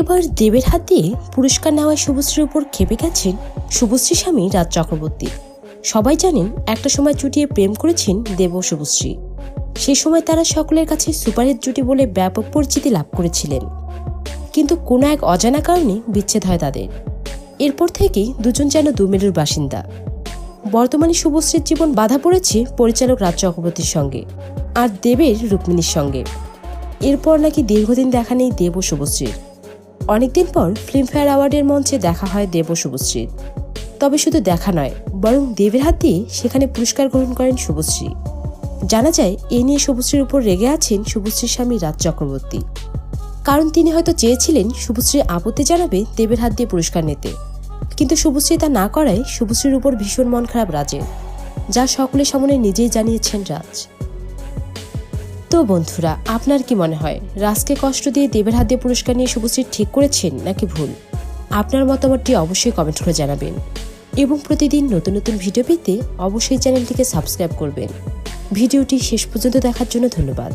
এবার দেবের হাত পুরস্কার নেওয়ায় শুভশ্রীর উপর খেপে গেছেন শুভশ্রী স্বামী রাজ চক্রবর্তী। সবাই জানেন, একটা সময় চুটিয়ে প্রেম করেছেন দেব ও শুভশ্রী। সে সময় তারা সকলের কাছে সুপারহিট জুটি বলে ব্যাপক পরিচিতি লাভ করেছিলেন। কিন্তু কোনো এক অজানা কারণে বিচ্ছেদ হয় তাদের। এরপর থেকেই দুজন যেন দুমেরুর বাসিন্দা। বর্তমানে শুভশ্রীর জীবন বাধা পড়েছে পরিচালক রাজ চক্রবর্তীর সঙ্গে আর দেবের রুক্মিণীর সঙ্গে। এরপর নাকি দীর্ঘদিন দেখা নেই দেব ও শুভশ্রীর। অনেকদিন পর ফিল্মফেয়ার অ্যাওয়ার্ডের মঞ্চে দেখা হয় দেব শুভশ্রীর তবে শুধু দেখা নয়, বরং দেবের হাত দিয়ে সেখানে পুরস্কার গ্রহণ করেন শুভশ্রী। জানা যায়, এ নিয়ে শুভশ্রীর উপর রেগে আছেন শুভশ্রীর স্বামী রাজ চক্রবর্তী। কারণ তিনি হয়তো চেয়েছিলেন শুভশ্রী আপত্তি জানাবে দেবের হাত দিয়ে পুরস্কার নিতে। কিন্তু শুভশ্রী তা না করায় শুভশ্রীর উপর ভীষণ মন খারাপ রাজের, যা সকলের সামনে নিজেই জানিয়েছেন রাজ। তো বন্ধুরা, আপনার কি মনে হয়, রাজকে কষ্ট দিয়ে দেবের হাত দিয়ে পুরস্কার নিয়ে শুভশ্রী ঠিক করেছেন নাকি ভুল? আপনার মতামতটি অবশ্যই কমেন্ট করে জানাবেন। এবং প্রতিদিন নতুন নতুন ভিডিও পেতে অবশ্যই চ্যানেলটিকে সাবস্ক্রাইব করবেন। ভিডিওটি শেষ পর্যন্ত দেখার জন্য ধন্যবাদ।